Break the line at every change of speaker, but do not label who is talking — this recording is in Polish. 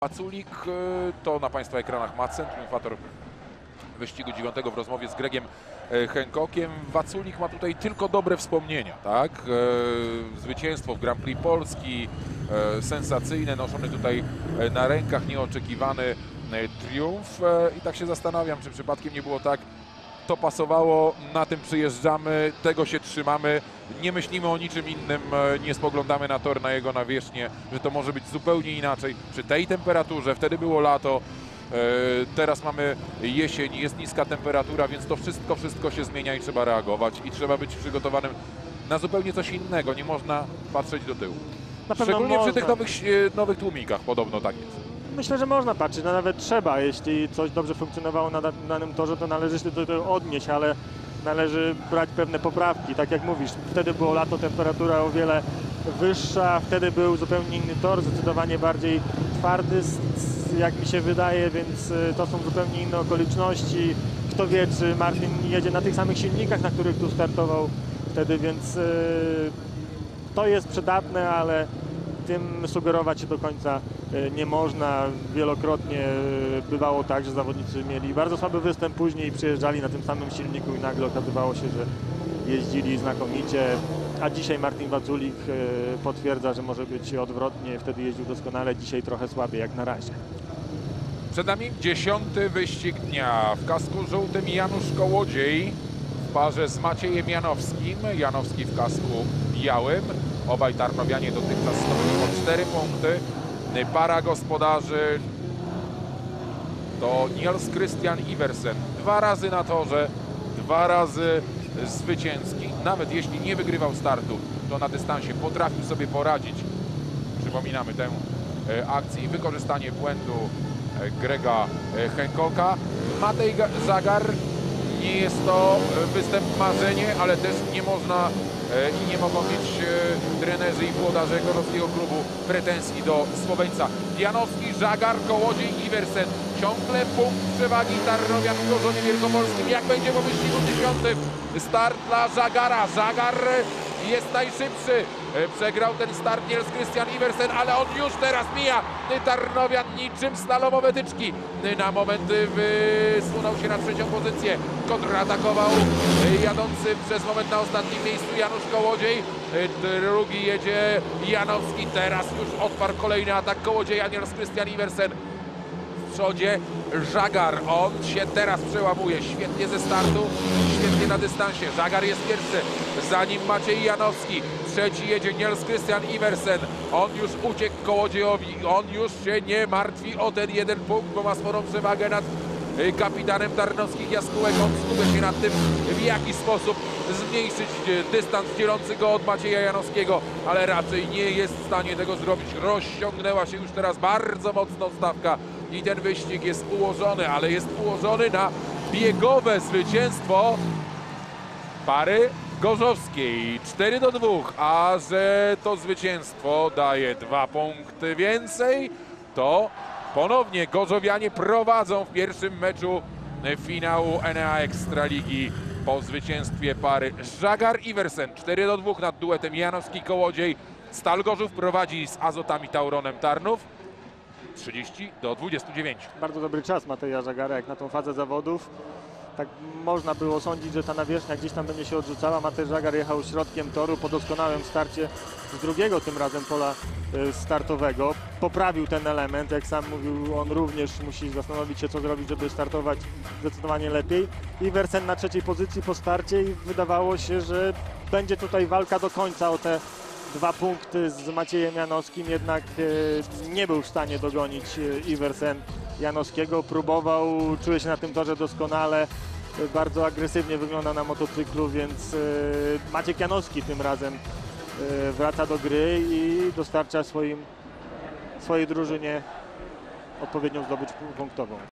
Paculik e, to na Państwa ekranach Madsen, triumfator wyścigu dziewiątego w rozmowie z Gregiem e, Hancockiem. Waculik ma tutaj tylko dobre wspomnienia, tak? E, Zwycięstwo w Grand Prix Polski, sensacyjne, noszony tutaj na rękach nieoczekiwany triumf i tak się zastanawiam, czy przypadkiem nie było tak, to pasowało, na tym przyjeżdżamy, tego się trzymamy, nie myślimy o niczym innym, e, nie spoglądamy na tor, na jego nawierzchnię, że to może być zupełnie inaczej. Przy tej temperaturze, wtedy było lato, e, teraz mamy jesień, jest niska temperatura, więc to wszystko, wszystko się zmienia i trzeba reagować i trzeba być przygotowanym na zupełnie coś innego, nie można patrzeć do tyłu. Szczególnie
można.
przy tych nowych, e, nowych tłumikach podobno tak jest.
Myślę, że można patrzeć, no nawet trzeba. Jeśli coś dobrze funkcjonowało na da- danym torze, to należy się do tego odnieść, ale należy brać pewne poprawki. Tak jak mówisz, wtedy było lato, temperatura o wiele wyższa, wtedy był zupełnie inny tor, zdecydowanie bardziej twardy, jak mi się wydaje, więc y, to są zupełnie inne okoliczności. Kto wie, czy Martin jedzie na tych samych silnikach, na których tu startował wtedy, więc y, to jest przydatne, ale tym sugerować się do końca nie można. Wielokrotnie e, bywało tak, że zawodnicy mieli bardzo słaby występ później przyjeżdżali na tym samym silniku i nagle okazywało się, że jeździli znakomicie. A dzisiaj Martin Waculik e, potwierdza, że może być odwrotnie. Wtedy jeździł doskonale, dzisiaj trochę słabiej jak na razie.
Przed nami dziesiąty wyścig dnia. W kasku żółtym Janusz Kołodziej w parze z Maciejem Janowskim. Janowski w kasku białym. Obaj Tarnowianie dotychczas stopni po 4 punkty. Para gospodarzy to Niels Christian Iversen. Dwa razy na torze, dwa razy zwycięski. Nawet jeśli nie wygrywał startu, to na dystansie potrafił sobie poradzić. Przypominamy tę e, akcję i wykorzystanie błędu e, Grega e, Hancocka. Matej Ga- Zagar nie jest to e, występ marzenie, ale też nie można e, i nie mogą mieć e, trenerzy i włodarze Gorowskiego klubu pretensji do Słoweńca. Janowski, Żagar, Kołodziej, Iversen. Ciągle punkt przewagi Tarnowian w Gorzowie Wielkopolskim. Jak będzie po wyścigu dziesiątym? Start dla Żagara. Żagar jest najszybszy. E, Przegrał ten start Niels Christian Iversen, ale on już teraz mija Tarnowian niczym stalomowe tyczki. E, Na moment e, wysunął się na trzecią pozycję. Kontratakował jadący przez moment na ostatnim miejscu Janusz Kołodziej. Drugi jedzie Janowski. Teraz już odparł kolejny atak Kołodzieja Niels Christian Iversen przodzie Żagar. On się teraz przełamuje. Świetnie ze startu, świetnie na dystansie. Żagar jest pierwszy, za nim Maciej Janowski. Trzeci jedzie Niels Christian Iversen. On już uciekł Kołodziejowi. On już się nie martwi o ten jeden punkt, bo ma sporą przewagę nad y, kapitanem Tarnowskich Jaskółek. On skupia się nad tym, w jaki sposób zmniejszyć y, dystans dzielący go od Macieja Janowskiego, ale raczej nie jest w stanie tego zrobić. Rozciągnęła się już teraz bardzo mocno stawka i ten wyścig jest ułożony, ale jest ułożony na biegowe zwycięstwo pary Gorzowskiej. 4 do 2, a że to zwycięstwo daje dwa punkty więcej, to ponownie Gorzowianie prowadzą w pierwszym meczu finału NA Ekstraligi po zwycięstwie pary Żagar-Iversen. 4 do 2 nad duetem Janowski-Kołodziej. Stal Gorzów prowadzi z Azotami Tauronem Tarnów. 30 do 29.
Bardzo dobry czas Mateja Żagara jak na tą fazę zawodów. Tak można było sądzić, że ta nawierzchnia gdzieś tam będzie się odrzucała. Matej Żagar jechał środkiem toru po doskonałym starcie z drugiego tym razem pola y, startowego. Poprawił ten element, jak sam mówił, on również musi zastanowić się co zrobić, żeby startować zdecydowanie lepiej. I Wersen na trzeciej pozycji po starcie i wydawało się, że będzie tutaj walka do końca o te dwa punkty z Maciejem Janowskim, jednak e, nie był w stanie dogonić e, Iversen Janowskiego. Próbował, czuje się na tym torze doskonale, e, bardzo agresywnie wygląda na motocyklu, więc Maciek Janowski tym razem wraca do gry i dostarcza swoim, swojej drużynie odpowiednią zdobycz punktową.